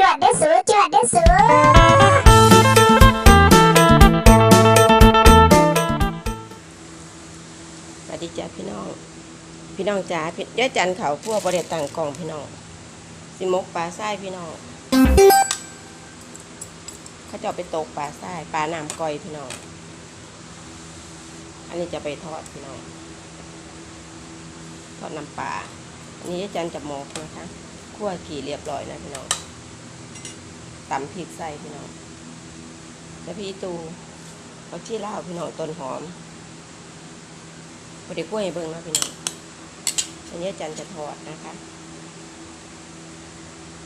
จวดเด้อสูจวดเด้อสูสวัสดีจ้าพี่น้อง พี่น้องจ๋าพี่ยาจันเขาพวกประเด็ต่างกล่องพี่น้อง สิมกปลาไส้พี่น้องเขาจะเอาไปตกปลาไส้ปลาน้ำก้อยพี่น้อง อันนี้จะไปทอดพี่น้อง ทอดน้ำปลาอันนี้ยาจันจะหมกนะคะคั่วขี่เรียบร้อยนะพี่น้อง ตำพริกใส่พี่น้องแล้วพี่ตูเอาชี้เล่าวพี่น้องต้นหอมพอดีกล้วยเบิ่งนะพี่น้องอันนี้จันจะทอดนะคะ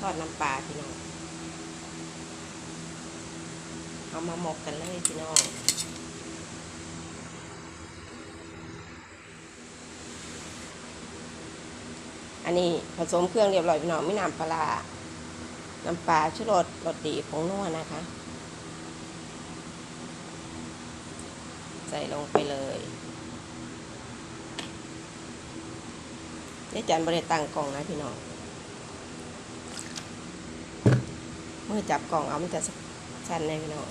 ทอดน้ำปลาพี่น้องเอามาหมกกันเลยพี่น้องอันนี้ผสมเครื่องเรียบร้อยพี่น้องไม่น้ำปลา น้ำปลาชูรสรสดีผงนัวนะคะ ใส่ลงไปเลยนี่จันบริตังกล่องนะพี่น้อง เมื่อจับกล่องเอามันจะสั้นเลยพี่น้อง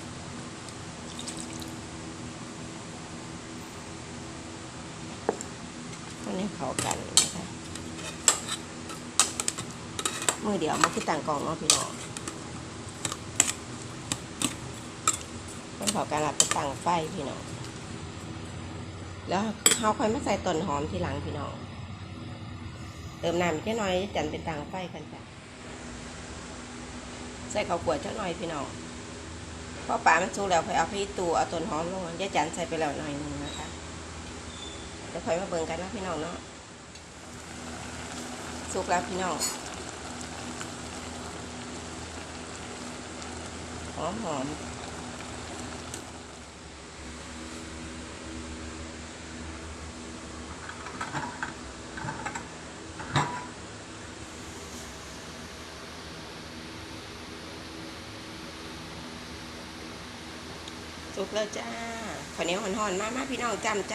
ก็ให้เขากันนะคะ มือเดียวมันคือตั้งกล่องเนาะพี่น้องต้องเข้ากันแล้วไปตั้งไฟพี่น้องแล้วเขาค่อยมาใส่ต้นหอมทีหลังพี่น้อง เติมน้ำแค่น้อยจันเป็นตังไฟกันจ้ะใส่ข้าวกวดเจ้าหน่อยพี่น้องพอปลามันสุกแล้วค่อยเอาพี่ตูเอาต้นหอมลงยายจันใส่ไปแล้วหน่อยหนึงนะคะเดี๋ยวค่อยมาเบิ่งกันนะพี่น้องเนาะสุกแล้วพี่น้อง หอมหอมสุกแล้วจ้าข้าวเหนียวหอนๆ มามาพี่น้องจำจ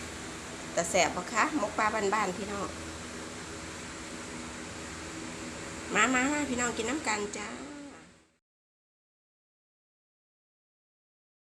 ำแต่แสบปะคะมกปลาบ้านๆ พี่น้อง มามามาพี่น้องกินน้ำกันจ้า